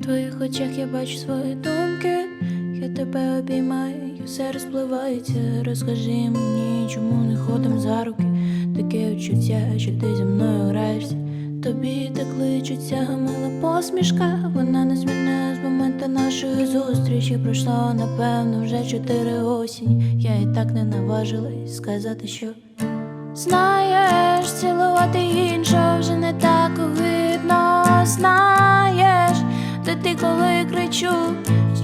В твоїх очах я бачу свої думки, я тебе обіймаю, все розпливається. Розкажи мені, чому не ходим за руки. Таке відчуття, що ти зі мною граєшся. Тобі так кличуться мила посмішка. Вона не змінилась з моменту нашої зустрічі. Пройшло, напевно, вже чотири осінь. Я і так не наважилась сказати, що знаєш, цілувати іншого коли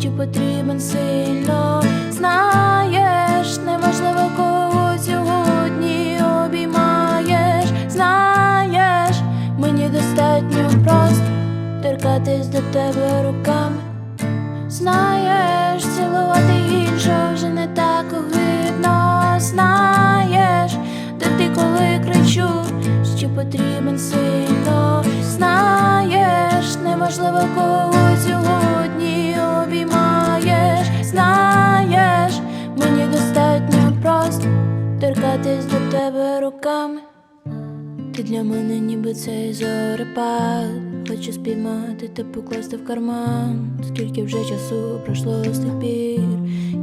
що потрібен сильно. Знаєш, неможливо кого сьогодні обіймаєш. Знаєш, мені достатньо просто торкатись до тебе руками. Знаєш, цілувати іншого вже не так огидно. Знаєш, де ти коли кричу, що потрібен сильно. Знаєш, неможливо кого торкатись до тебе руками. Ти для мене ніби цей зорепад Хочу спіймати та покласти в карман Скільки вже часу пройшло з тих пір,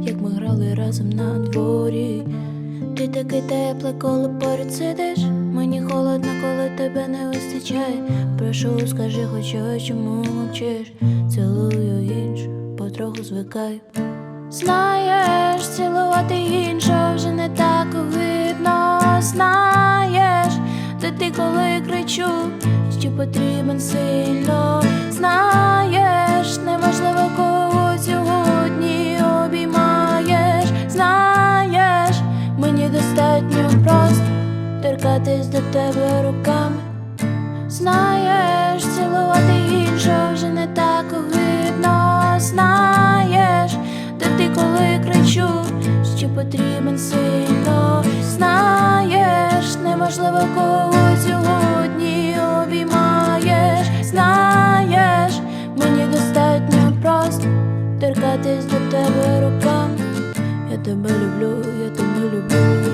як ми грали разом на дворі. Ти такий теплий, коли поряд сидиш. Мені холодно, коли тебе не вистачає. Прошу, скажи, хоч щось, чому мовчиш. Цілую іншу, потроху звикаю. Знаєш, цілувати іншого вже не так коли що потрібен сильно. Знаєш, неможливо кого сьогодні обіймаєш. Знаєш, мені достатньо просто торкатись до тебе руками. Знаєш, тебе я тебе люблю, я тебе люблю.